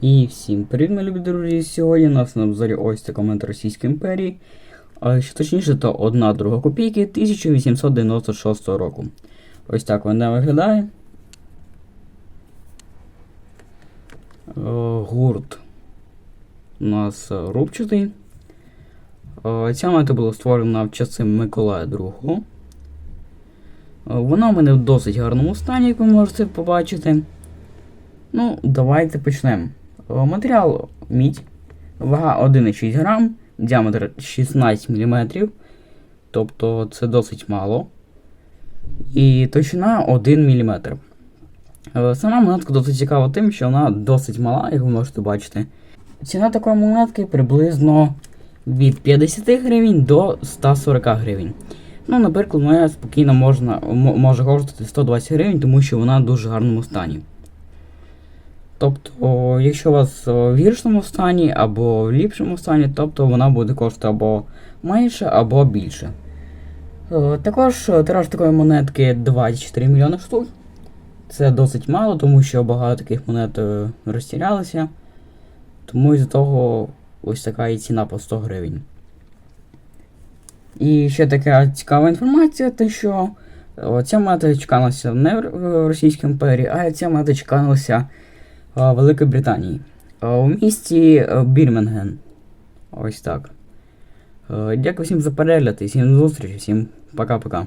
І всім привіт, мої любі друзі! Сьогодні у нас на обзорі ось така монета Російської імперії. А що точніше, то 1 друга копійки 1896 року. Ось так вона виглядає. Е, Гурт у нас рубчатий. Е, Ця монета була створена в часи Миколая II. Е, Вона у мене в досить гарному стані, як ви можете побачити. Ну, давайте почнемо. Матеріал мідь, вага 1,6 грам, діаметр 16 мм, тобто це досить мало. І товщина 1 мм. Сама монетка досить цікава тим, що вона досить мала, як ви можете бачити. Ціна такої монетки приблизно від 50 гривень до 140 гривень. Ну, наприклад, моя спокійно можна, може коштувати 120 гривень, тому що вона в дуже гарному стані. Тобто, якщо у вас в гіршому стані або в ліпшому стані, тобто вона буде коштувати або менше, або більше. Е, Також е, тираж такої монетки 24 мільйони штук. Це досить мало, тому що багато таких монет е, розтірялися. Тому із-за того ось така і ціна по 100 гривень. І ще така цікава інформація, те що е, ця монета чекалася не в Російській імперії, а ця монета чекалася Великої Британії. У місті е, Бірмінген. Ось так. Е, Дякую всім за перегляд і всім до зустрічі, всім пока-пока.